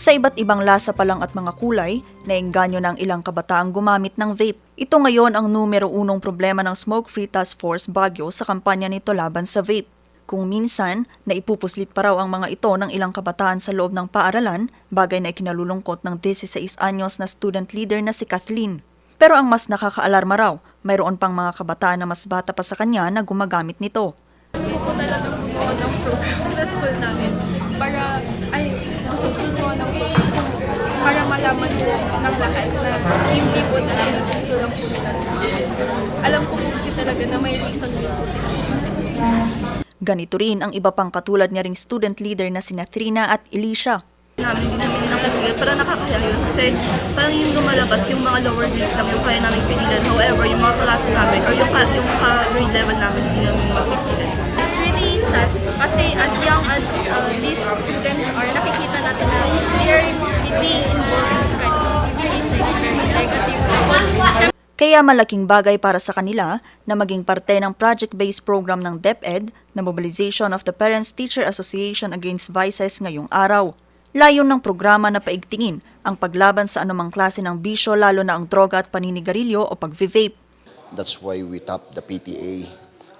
Sa iba't ibang lasa pa lang at mga kulay, naengganyo ng ilang kabataang gumamit ng vape. Ito ngayon ang numero unong problema ng Smoke Free Task Force Baguio sa kampanya nito laban sa vape. Kung minsan, naipupuslit pa raw ang mga ito ng ilang kabataan sa loob ng paaralan, bagay na ikinalulungkot ng 16 anyos na student leader na si Kathleen. Pero ang mas nakakaalarma raw, mayroon pang mga kabataan na mas bata pa sa kanya na gumagamit nito. Ng lahat na hindi po dahil gusto lang po nila. Alam ko po kasi talaga na may reason din po sila. Ganito rin ang iba pang katulad niya ring student leader na sina Trina at Elisha. namin, hindi namin nakakagil. Parang nakakaya yun. Kasi parang yung lumalabas, yung mga lower grades lang yung kaya namin pinilan. However, yung mga klase namin or yung, ka, yung ka-grade level namin, hindi namin mapipilan. It's really sad kasi as young as uh, these students are, nakikita natin na they're being Kaya malaking bagay para sa kanila na maging parte ng project-based program ng DepEd na Mobilization of the Parents-Teacher Association Against Vices ngayong araw. Layon ng programa na paigtingin ang paglaban sa anumang klase ng bisyo lalo na ang droga at paninigarilyo o pag-vape. That's why we tap the PTA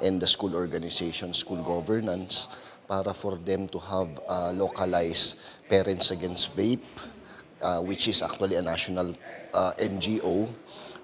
and the school organization, school governance, para for them to have uh, localized Parents Against Vape, uh, which is actually a national uh, NGO.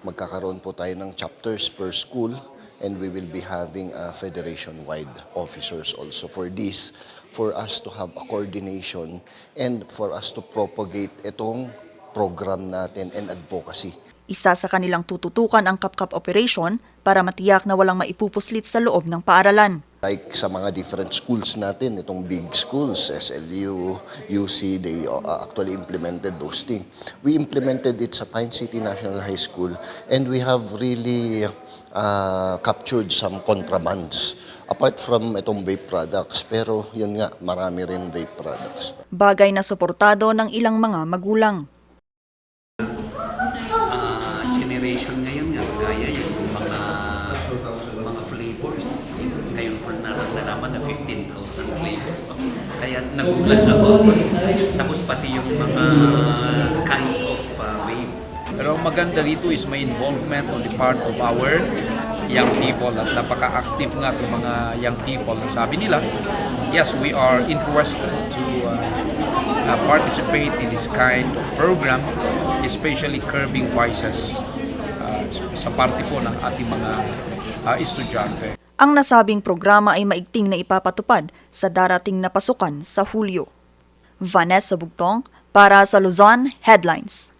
Magkakaroon po tayo ng chapters per school and we will be having uh, federation-wide officers also for this, for us to have a coordination and for us to propagate itong program natin and advocacy. Isa sa kanilang tututukan ang kapkap operation para matiyak na walang maipupuslit sa loob ng paaralan. Like sa mga different schools natin, itong big schools, SLU, UC, they uh, actually implemented those things. We implemented it sa Pine City National High School and we have really uh, captured some contrabands apart from itong vape products. Pero yun nga, marami rin vape products. Bagay na suportado ng ilang mga magulang. ah, generation ngayon nga, gaya yung mga mga flavors. Na nalaman na 15,000 flavors. Kaya nagulat ako. Tapos pati yung mga kinds of uh, vape. Pero ang maganda rito is may involvement on the part of our young people at napaka-active nga ng mga young people na sabi nila, yes, we are interested to uh, uh, participate in this kind of program, especially curbing vices uh, sa parte po ng ating mga uh, estudyante. Ang nasabing programa ay maigting na ipapatupad sa darating na pasukan sa Hulyo. Vanessa Bugtong para sa Luzon Headlines.